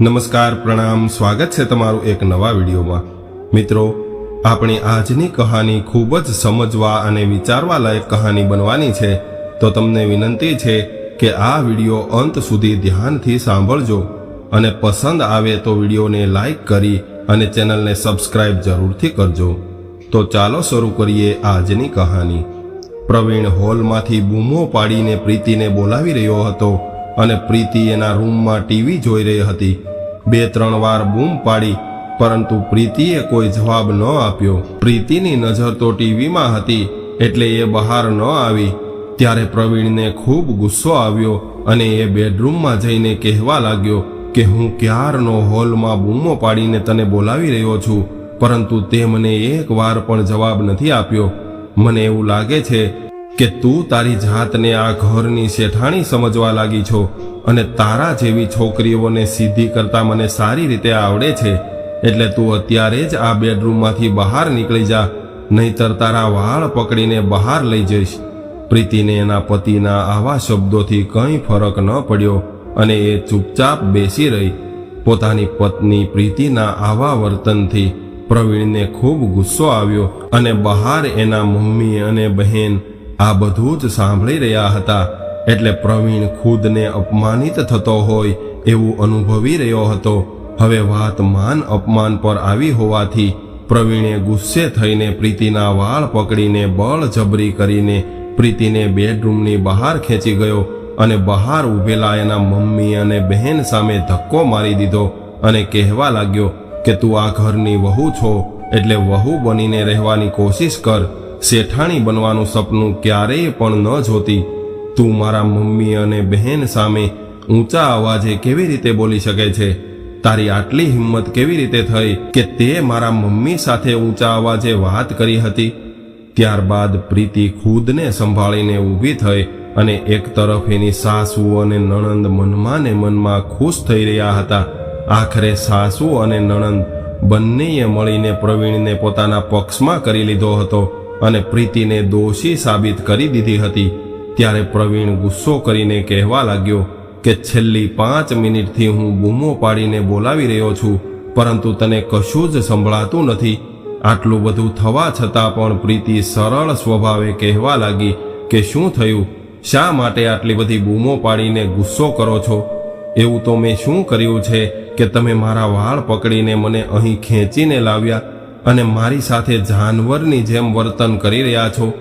નમસ્કાર, પ્રણામ, સ્વાગત છે તમારું એક નવા વિડીયોમાં. મિત્રો, આપણી આજની કહાની ખૂબ જ સમજવા અને વિચારવા લાયક કહાની બનવાની છે. તો તમને વિનંતી છે કે આ વીડિયો અંત સુધી ધ્યાનથી સાંભળજો અને પસંદ આવે તો વિડીયોને લાઈક કરી અને ચેનલને સબસ્ક્રાઇબ જરૂરથી કરજો. તો ચાલો શરૂ કરીએ આજની કહાની. પ્રવીણ હોલમાંથી બૂમો પાડીને પ્રીતિને બોલાવી રહ્યો હતો. અને પ્રીતિ એના રૂમમાં ટીવી જોઈ રહી હતી. બે, ત્રણ વાર બૂમ પાડી, પરંતુ પ્રીતિએ કોઈ જવાબ ન આપ્યો. પ્રીતિની નજર તો ટીવીમાં હતી, એટલે એ બહાર ન આવી. ત્યારે પ્રવીણને ખૂબ ગુસ્સો આવ્યો અને એ બેડરૂમમાં જઈને કહેવા લાગ્યો કે હું ક્યારનો હોલમાં બૂમો પાડીને તને બોલાવી રહ્યો છું, પરંતુ તે મને એક વાર પણ જવાબ નથી આપ્યો. મને એવું લાગે છે કે તું તારી જાતને આ ઘરની શેઠાણી સમજવા લાગી છો અને તારા જેવી છોકરીઓને સીધી કરતા મને સારી રીતે આવડે છે. એટલે તું અત્યારે જ આ બેડરૂમમાંથી બહાર નીકળી જા, નહીતર તારા વાળ પકડીને બહાર લઈ જઈશ. પ્રીતિને એના પતિના આવા શબ્દોથી કંઈ ફરક ન પડ્યો અને એ ચૂપચાપ બેસી રહી. પોતાની પત્ની પ્રીતિના આવા વર્તનથી પ્રવીણને ખૂબ ગુસ્સો આવ્યો અને બહાર એના મમ્મી અને બહેન આ બધું જ સાંભળી રહ્યા હતા. એટલે પ્રવીણ ખુદને અપમાનિત થતો હોય એવું અનુભવી રહ્યો હતો. હવે વાત માન અપમાન પર આવી હોવાથી પ્રવીણે ગુસ્સે થઈને પ્રીતિના વાળ પકડીને બળજબરી કરીને પ્રીતિને બેડરૂમની બહાર ખેંચી ગયો અને બહાર ઊભેલા એના મમ્મી અને બહેન સામે ધક્કો મારી દીધો અને કહેવા લાગ્યો કે તું આ ઘરની વહુ છો, એટલે વહુ બનીને રહેવાની કોશિશ કર. શેઠાણી બનવાનું સપનું ક્યારેય પણ ન જોતી. તું મારા મમ્મી અને બહેન સામે ઊંચા અવાજે કેવી રીતે બોલી શકે છે? તારી આટલી હિંમત કેવી રીતે થઈ કે તે મારા મમ્મી સાથે ઊંચા અવાજે વાત કરી હતી? ત્યારબાદ પ્રીતિ ખુદને સંભાળીને ઊભી થઈ અને એક તરફ એની સાસુ અને નણંદ મનમાં ને મનમાં ખુશ થઈ રહ્યા હતા. આખરે સાસુ અને નણંદ બંનેએ મળીને પ્રવીણને પોતાના પક્ષમાં કરી લીધો હતો. અને પ્રીતિને દોષી સાબિત કરી દીધી હતી. ત્યારે પ્રવીણ ગુસ્સો કરીને કહેવા લાગ્યો કે છેલ્લી પાંચ મિનિટથી હું બૂમો પાડીને બોલાવી રહ્યો છું, પરંતુ તને કશું જ સંભળાતું નથી. આટલું બધું થવા છતાં પણ પ્રીતિ સરળ સ્વભાવે કહેવા લાગી કે શું થયું? શા માટે આટલી બધી બૂમો પાડીને ગુસ્સો કરો છો? એવું તો મેં શું કર્યું છે કે તમે મારા વાળ પકડીને મને અહીં ખેંચીને લાવ્યા? અને મારી સાથે જાનવરની જેમ વર્તન કરી રહ્યા છો.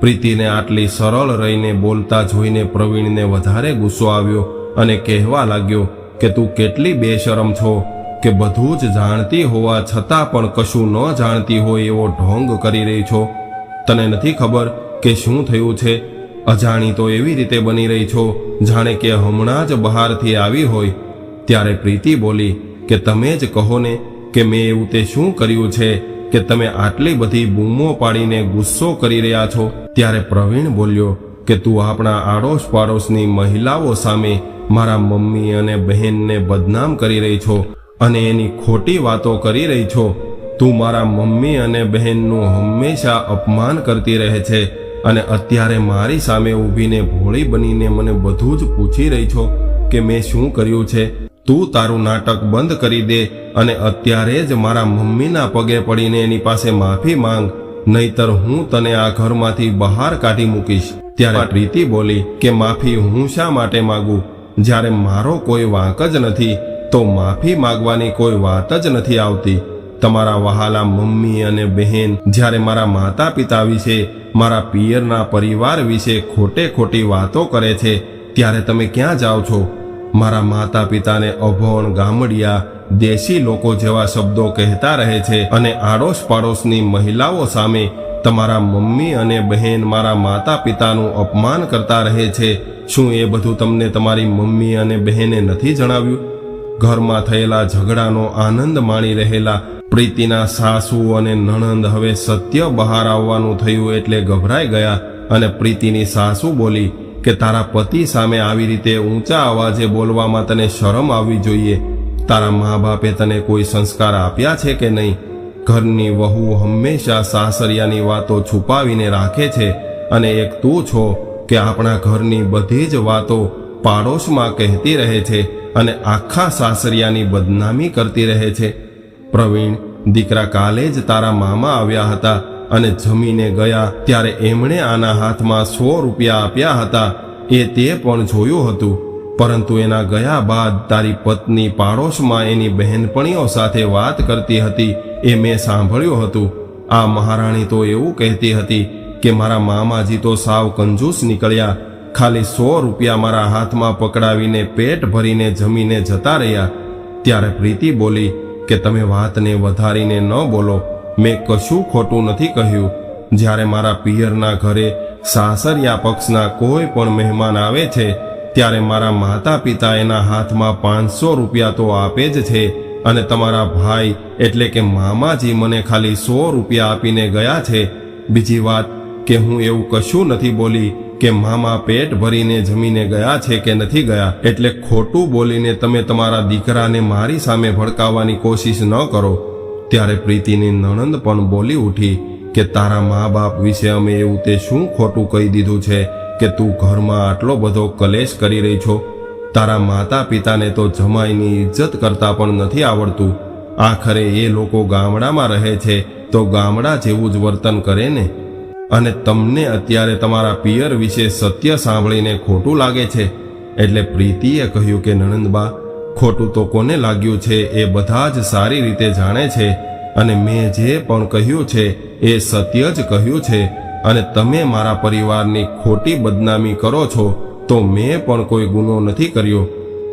પ્રીતિને આટલી સરળ રહીને બોલતા જોઈને પ્રવીણને વધારે ગુસ્સો આવ્યો અને કહેવા લાગ્યો કે તું કેટલી બેશરમ છો, કે બધું જ જાણતી હોવા છતાં પણ કશું ન જાણતી હોય એવો ઢોંગ કરી રહી છો. તને નથી ખબર કે શું થયું છે? અજાણી તો એવી રીતે બની રહી છો, જાણે કે હમણાં જ બહારથી આવી હોય. ત્યારે પ્રીતિ બોલી કે તમે જ કહો ને કે મેં એવું તે શું કર્યું છે કે તમે આટલી બધી બૂમો પાડીને ગુસ્સો કરી રહ્યા છો? ત્યારે પ્રવીણ બોલ્યો કે તું આપણા આડોશ પાડોશની મહિલાઓ સામે મારા મમ્મી અને બહેનને બદનામ કરી રહી છો અને એની ખોટી વાતો કરી રહી છો. તું મારા મમ્મી અને બહેનનું હંમેશા અપમાન કરતી રહે છે અને અત્યારે મારી સામે ઊભીને ભોળી બનીને મને બધું જ પૂછી રહી છો કે મેં શું કર્યું છે? તું તારું નાટક બંધ કરી દે અને અત્યારે જ મારા મમ્મીના પગે પડીને એની પાસે માફી માંગ નહીતર હું તને આ ઘરમાંથી બહાર કાઢી મૂકીશ. ત્યારે પ્રીતિ બોલી કે માફી હું શા માટે માગું? જ્યારે મારો કોઈ વાંક જ નથી તો માફી માગવાની કોઈ વાત જ નથી આવતી. તમારા વહાલા મમ્મી અને બહેન જ્યારે મારા માતા પિતા વિશે મારા પિયરના પરિવાર વિશે ખોટે ખોટી વાતો કરે છે ત્યારે તમે ક્યાં જાઓ છો? મારા માતા પિતાને અભણ ગામડિયા દેશી લોકો જેવા શબ્દો કહેતા રહે છે અને આડોશ પાડોશની મહિલાઓ સામે તમારા મમ્મી અને બહેન મારા માતા પિતાનું અપમાન કરતા રહે છે. શું એ બધું તમને તમારી મમ્મી અને બહેને નથી જણાવ્યું? ઘરમાં થયેલા ઝઘડાનો આનંદ માણી રહેલા પ્રીતિના સાસુ અને નણંદ હવે સત્ય બહાર આવવાનું થયું એટલે ગભરાઈ ગયા અને પ્રીતિની સાસુ બોલી કે તારા પતિ સામે આવી રીતે ઊંચા અવાજે બોલવામાં તને શરમ આવવી જોઈએ? તારા મા બાપે તને કોઈ સંસ્કાર આપ્યા છે કે નહીં? ઘરની વહુ હંમેશા સાસરિયાની વાતો છુપાવીને રાખે છે અને એક તું છો કે આપણા ઘરની બધી જ વાતો પાડોશમાં કહેતી રહે છે અને આખા સાસરિયાની બદનામી કરતી રહે છે. પ્રવીણ, દીકરા કાલે જ તારા મામા આવ્યા હતા. અને જમીને ગયા ત્યારે એમણે આના હાથમાં સો રૂપિયા આપ્યા હતા. એ તે પણ જોયું હતું. પરંતુ એના ગયા બાદ તારી પત્ની પાડોશમાં એની બહેનપણીઓ સાથે વાત કરતી હતી. એ મેં સાંભળ્યું હતું. આ મહારાણી તો એવું કહેતી હતી કે મારા મામાજી તો સાવ કંજૂસ નીકળ્યા. ખાલી સો રૂપિયા મારા હાથમાં પકડાવીને પેટ ભરીને જમીને જતા રહ્યા. ત્યારે પ્રીતિ બોલી કે તમે વાતને વધારીને ન બોલો. મેં કશું ખોટું નથી કહ્યું. જ્યારે મારા પિયરના ઘરે સાસરિયા પક્ષના કોઈ પણ મહેમાન આવે છે, ત્યારે મારા માતા પિતા એના હાથમાં પાંચસો રૂપિયા તો આપે જ છે અને તમારા ભાઈ એટલે કે મામાજી મને ખાલી સો રૂપિયા આપીને ગયા છે. બીજી વાત કે હું એવું કશું નથી બોલી કે મામા પેટ ભરીને જમીને ગયા છે કે નથી ગયા. એટલે ખોટું બોલીને તમે તમારા દીકરાને મારી સામે ભડકાવવાની કોશિશ ન કરો. ત્યારે પ્રીતિની નણંદ પણ બોલી ઉઠી કે તારા મા બાપ વિશે અમે એવું તે શું ખોટું કહી દીધું છે કે તું ઘરમાં આટલો બધો કલેશ કરી રહી છો? તારા માતા પિતાને તો જમાઈની ઇજ્જત કરતા પણ નથી આવડતું. આખરે એ લોકો ગામડામાં રહે છે, તો ગામડા જેવું જ વર્તન કરે ને? અને તમને અત્યારે તમારા પિયર વિશે સત્ય સાંભળીને ખોટું લાગે છે? એટલે પ્રીતિએ કહ્યું કે નણંદબા ખોટું તો કોને લાગ્યું છે એ બધા જ સારી રીતે જાણે છે અને મેં જે પણ કહ્યું છે એ સત્ય જ કહ્યું છે અને તમે મારા પરિવારની ખોટી બદનામી કરો છો તો મેં પણ કોઈ ગુનો નથી કર્યો.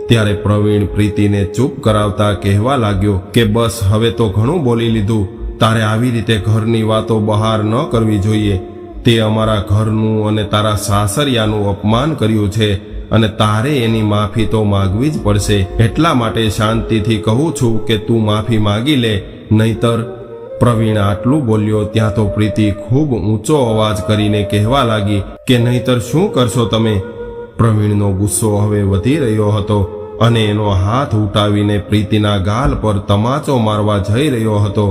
ત્યારે પ્રવીણ પ્રીતિને ચૂપ કરાવતા કહેવા લાગ્યો કે બસ હવે તો ઘણું બોલી લીધું. તારે આવી રીતે ઘરની વાતો બહાર ન કરવી જોઈએ. તે અમારા ઘરનું અને તારા સાસરિયાનું અપમાન કર્યું છે. અને તારે એની માફી તો માગવી જ પડશે. એટલા માટે શાંતિથી કહું છું કે તું માફી માગી લે. નહીતર પ્રવીણ આટલું બોલ્યો, ત્યાં તો પ્રીતિ ખૂબ ઊંચો અવાજ કરીને કહેવા લાગી કે નહીતર શું કરશો તમે? પ્રવીણનો ગુસ્સો હવે વધી રહ્યો હતો અને એનો હાથ ઉઠાવીને પ્રીતિના ગાલ પર તમાચો મારવા જઈ રહ્યો હતો.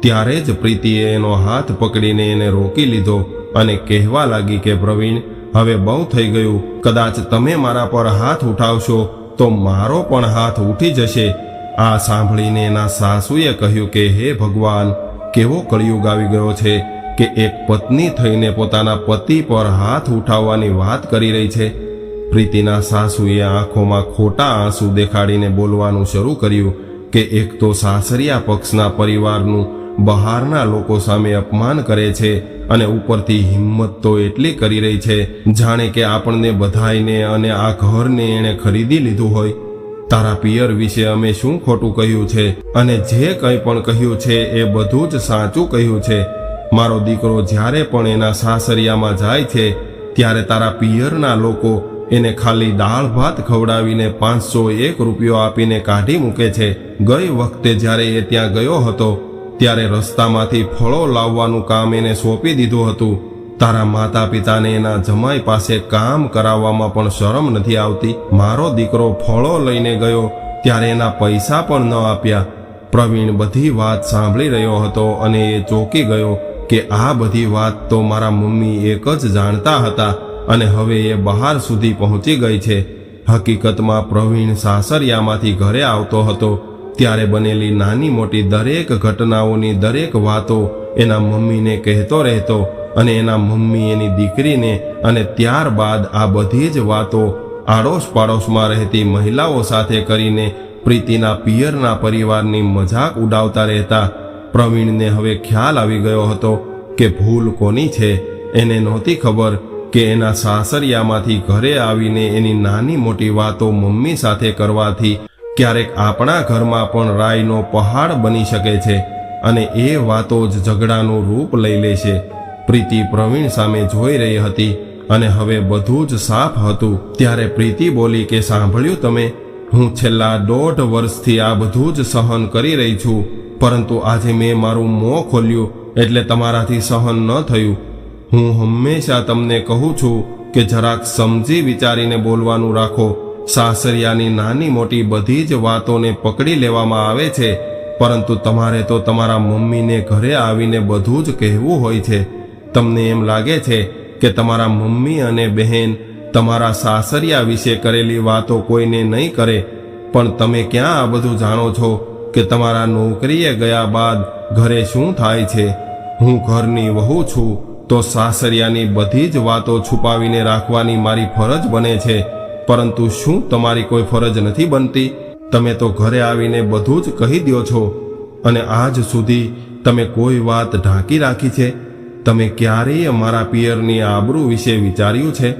ત્યારે જ પ્રીતિએ એનો હાથ પકડીને એને રોકી લીધો અને કહેવા લાગી કે પ્રવીણ હવે બહુ થઈ ગયું. કદાચ તમે મારા પર હાથ ઉઠાવશો, તો મારો પણ હાથ ઉઠી જશે. આ સાંભળીને એના સાસુએ કહ્યું કે, હે ભગવાન, કેવો કળિયુગ આવી ગયો છે કે એક પત્ની થઈને પોતાના પતિ પર હાથ ઉઠાવવાની વાત કરી રહી છે. પ્રીતિના સાસુએ આંખોમાં ખોટા આંસુ દેખાડીને બોલવાનું શરૂ કર્યું કે, એક તો સાસરિયા પક્ષના પરિવારનું બહારના લોકો સામે અપમાન કરે છે અને ઉપરથી હિંમત તો એટલી કરી રહી છે, જાણે કે આપણને બધાઈને અને આ ઘરને એણે ખરીદી લીધું હોય. તારા પિયર વિશે અમે શું ખોટું કહ્યું છે? અને જે કંઈ પણ કહ્યું છે એ બધું જ સાચું કહ્યું છે. મારો દીકરો જ્યારે પણ એના સાસરિયામાં જાય છે, ત્યારે તારા પિયરના લોકો એને ખાલી દાળ ભાત ખવડાવીને પાંચસો એક રૂપિયો આપીને કાઢી મૂકે છે. ગઈ વખતે જ્યારે એ ત્યાં ગયો હતો ત્યારે રસ્તામાંથી ફળો લાવવાનું કામ એને સોંપી દીધું હતું. તારા માતા પિતાને એના જમાઈ પાસે કામ કરાવવામાં પણ શરમ નથી આવતી. મારો દીકરો ફળો લઈને ગયો, ત્યારે એના પૈસા પણ ન આપ્યા. પ્રવીણ બધી વાત સાંભળી રહ્યો હતો અને એ ચોંકી ગયો કે આ બધી વાત તો મારા મમ્મી એક જ જાણતા હતા અને હવે એ બહાર સુધી પહોંચી ગઈ છે. હકીકતમાં પ્રવીણ સાસરિયામાંથી ઘરે આવતો હતો. ત્યારે બનેલી નાની મોટી દરેક ઘટનાઓની દરેક વાતો એના મમ્મીને કહેતો રહેતો અને એના મમ્મી એની દીકરીને અને ત્યારબાદ આ બધી જ વાતો આડોશ પાડોશમાં રહેતી મહિલાઓ સાથે કરીને પ્રીતિના પિયરના પરિવારની મજાક ઉડાવતા રહેતા પ્રવીણને હવે ખ્યાલ આવી ગયો હતો કે ભૂલ કોની છે, એને નહોતી ખબર કે એના સાસરિયામાંથી ઘરે આવીને એની નાની મોટી વાતો મમ્મી સાથે કરવાથી ક્યારેક આપણા ઘરમાં પણ રાયનો પહાડ બની શકે છે અને એ વાતો જ ઝઘડાનું રૂપ લઈ લે છે. પ્રીતિ પ્રવીણ સામે જોઈ રહી હતી અને હવે બધું જ સાફ હતું. ત્યારે પ્રીતિ બોલી કે, સાંભળ્યું તમે? હું છેલ્લા દોઢ વર્ષથી આ બધું જ સહન કરી રહી છું. પરંતુ આજે મેં મારું મોં ખોલ્યું એટલે તમારાથી સહન ન થયું. હું હંમેશા તમને કહું છું કે જરાક સમજી વિચારીને બોલવાનું રાખો. સાસરિયાની નાની મોટી બધી જ વાતોને પકડી લેવામાં આવે છે. પરંતુ તમારે તો તમારા મમ્મીને ઘરે આવીને બધું જ કહેવું હોય છે. તમને એમ લાગે છે કે તમારા મમ્મી અને બહેન તમારા સાસરિયા વિશે કરેલી વાતો કોઈને નહીં કરે. પણ તમે ક્યાં આ બધું જાણો છો કે તમારા નોકરીએ ગયા બાદ ઘરે શું થાય છે? હું ઘરની વહુ છું તો સાસરિયાની બધી જ વાતો છુપાવીને રાખવાની મારી ફરજ બને છે. પરંતુ શું તમારી કોઈ ફરજ નથી બનતી? તમે તો ઘરે આવીને બધું જ કહી દો છો અને આજ સુધી તમે કોઈ વાત ઢાંકી રાખી છે? તમે ક્યારેય અમારા પિયરની આબરૂ વિશે વિચાર્યું છે?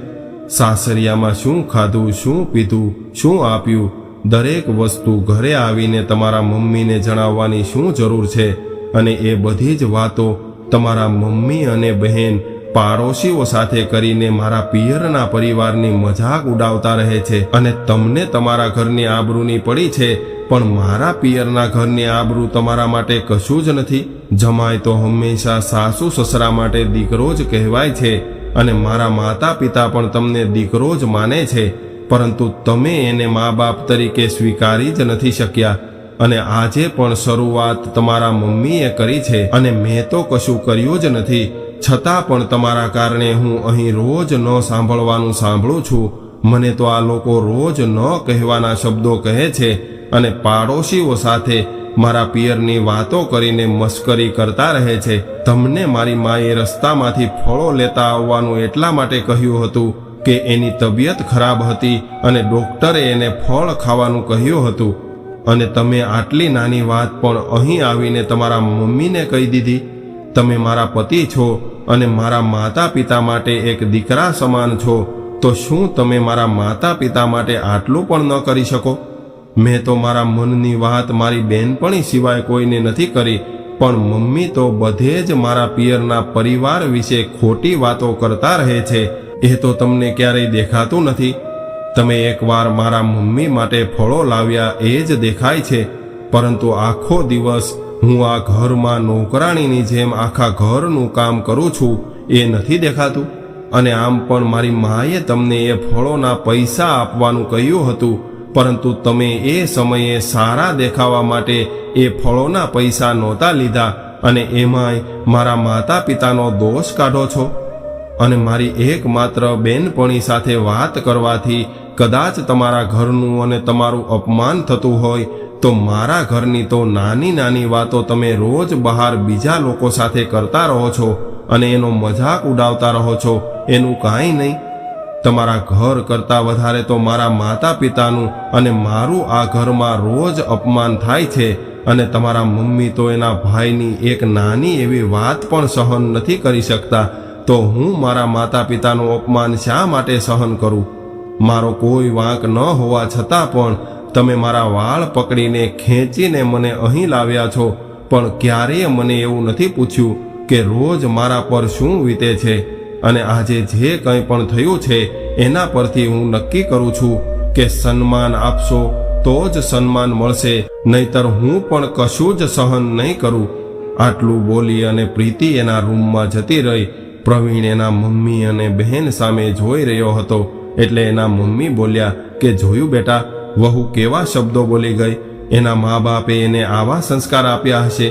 સાસરિયામાં શું ખાધું, શું પીધું, શું આપ્યું? દરેક વસ્તુ ઘરે આવીને તમારા મમ્મીને જણાવવાની શું જરૂર છે? અને એ બધી જ વાતો તમારા મમ્મી અને બહેન પાડોશીઓ સાથે કરીને મારા પિયરના પરિવારની મજાક ઉડાવતા રહે છે અને તમને તમારા ઘરની આબરૂની પડી છે, પણ મારા પિયરના ઘરની આબરૂ તમારા માટે કશું જ નથી. જમાય તો હંમેશા સાસુ સસરા માટે દીકરો જ કહેવાય છે અને મારા માતા પિતા પણ તમને દીકરો જ માને છે, પરંતુ તમે એને મા બાપ તરીકે સ્વીકારી જ નથી શક્યા. અને આજે પણ શરૂઆત તમારા મમ્મીએ કરી છે અને મેં તો કશું કર્યું જ નથી. છતાં પણ તમારા કારણે હું અહીં રોજ ન સાંભળવાનું સાંભળું છું. મને તો આ લોકો રોજ ન કહેવાના શબ્દો કહે છે અને પાડોશીઓ સાથે મારા પિયરની વાતો કરીને મશ્કરી કરતા રહે છે. તમને મારી માએ રસ્તામાંથી ફળો લેતા આવવાનું એટલા માટે કહ્યું હતું કે એની તબિયત ખરાબ હતી અને ડોક્ટરે એને ફળ ખાવાનું કહ્યું હતું. અને તમે આટલી નાની વાત પણ અહીં આવીને તમારા મમ્મીને કહી દીધી? તમે મારા પતિ છો અને મારા માતા પિતા માટે એક દીકરા સમાન છો, તો શું તમે મારા માતા પિતા માટે આટલું પણ ન કરી શકો? મેં તો મારા મનની વાત મારી બેનપણી સિવાય કોઈને નથી કરી, પણ મમ્મી તો બધે જ મારા પિયરના પરિવાર વિશે ખોટી વાતો કરતા રહે છે, એ તો તમને ક્યારેય દેખાતું નથી. તમે એકવાર મારા મમ્મી માટે ફળો લાવ્યા એ જ દેખાય છે, પરંતુ આખો દિવસ હું આ ઘરમાં નોકરાણીની જેમ આખા ઘરનું કામ કરું છું, એ નથી દેખાતું. અને આમ પણ મારી માએ તમને એ ફળોના પૈસા આપવાનું કહ્યું હતું, પરંતુ તમે એ સમયે સારા દેખાવા માટે એ ફળોના પૈસા નહોતા લીધા અને એમાંય મારા માતા પિતાનો દોષ કાઢો છો. અને મારી એકમાત્ર બેનપણી સાથે વાત કરવાથી કદાચ તમારા ઘરનું અને તમારું અપમાન થતું હોય તો મારા ઘરની તો નાની નાની વાતો તમે રોજ બહાર બીજા લોકો સાથે કરતા રહો છો અને એનો મજાક ઉડાવતા રહો છો, એનું કાંઈ નહીં. તમારા ઘર કરતાં વધારે તો મારા માતા પિતાનું અને મારું આ ઘરમાં રોજ અપમાન થાય છે અને તમારા મમ્મી તો એના ભાઈની એક નાની એવી વાત પણ સહન નથી કરી શકતા. તો હું મારા માતા પિતાનું અપમાન શા માટે સહન કરું? મારો કોઈ વાંક ન હોવા છતાં પણ તમે મારા વાળ પકડીને ખેંચીને મને અહીં લાવ્યા છો, પણ ક્યારેય મને એવું નથી પૂછ્યું કે રોજ મારા પર શું વીતે છે અને આજે જે કંઈ પણ થયું છે, એના પરથી હું નક્કી કરું છું કે સન્માન આપશો તો જ સન્માન મળશે, નહીતર હું પણ કશું જ સહન નહીં કરું. આટલું બોલી અને પ્રીતિ એના રૂમમાં જતી રહી. પ્રવીણ એના મમ્મી અને બહેન સામે જોઈ રહ્યો હતો. એટલે એના મમ્મી બોલ્યા કે, જોયું બેટા વહુ કેવા શબ્દો બોલી ગઈ? એના મા બાપે એને આવા સંસ્કાર આપ્યા હશે?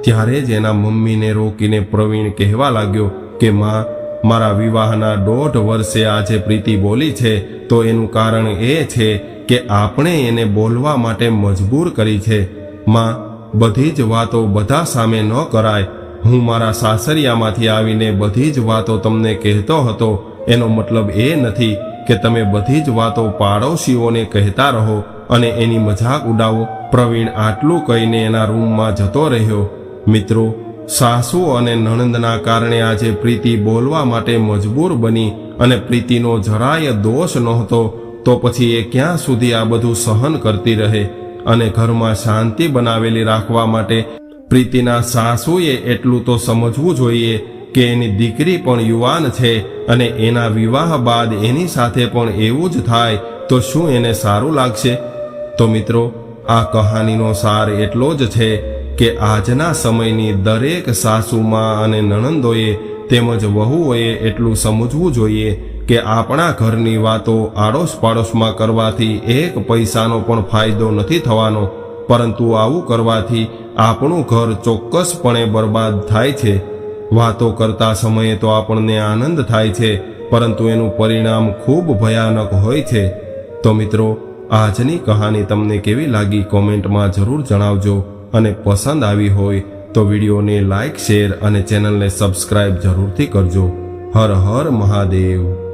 ત્યારે જ એના મમ્મીને રોકીને પ્રવીણ કહેવા લાગ્યો કે, માં, મારા વિવાહના દોઢ વર્ષે આજે પ્રીતિ બોલી છે, તો એનું કારણ એ છે કે આપણે એને બોલવા માટે મજબૂર કરી છે. માં, બધી જ વાતો બધા સામે ન કરાય. હું મારા સાસરિયામાંથી આવીને બધી જ વાતો તમને કહેતો હતો. એનો મતલબ એ નથી કે તમે બધી જ વાતો પાડોશીઓને કહેતા રહો અને એની મજાક ઉડાવો. પ્રવીણ આટલું કહીને એના રૂમમાં જતો રહ્યો. મિત્રો, સાસુ અને નણંદના કારણે આજે પ્રીતિ બોલવા માટે મજબૂર બની અને પ્રીતિનો જરાય દોષ નહોતો, તો પછી એ ક્યાં સુધી આ બધું સહન કરતી રહે અને ઘરમાં શાંતિ બનાવેલી રાખવા માટે પ્રીતિના સાસુએ એટલું તો સમજવું જોઈએ કે એની દીકરી પણ યુવાન છે અને એના વિવાહ બાદ એની સાથે પણ એવું જ થાય, તો શું એને સારું લાગશે? તો મિત્રો, આ કહાનીનો સાર એટલો જ છે કે આજના સમયની દરેક સાસુમાં અને નણંદોએ તેમજ વહુઓએ એટલું સમજવું જોઈએ કે આપણા ઘરની વાતો આડોશ પાડોશમાં કરવાથી એક પૈસાનો પણ ફાયદો નથી થવાનો, પરંતુ આવું કરવાથી આપણું ઘર ચોક્કસપણે બરબાદ થાય છે. વાતો કરતા સમયે તો આપણને આનંદ થાય છે, પરંતુ એનું પરિણામ ખૂબ ભયાનક હોય છે. તો મિત્રો, આજની કહાની તમને કેવી લાગી કોમેન્ટમાં જરૂર જણાવજો અને પસંદ આવી હોય તો વિડીયોને લાઇક શેર અને ચેનલને સબસ્ક્રાઇબ જરૂરથી કરજો. હર હર મહાદેવ.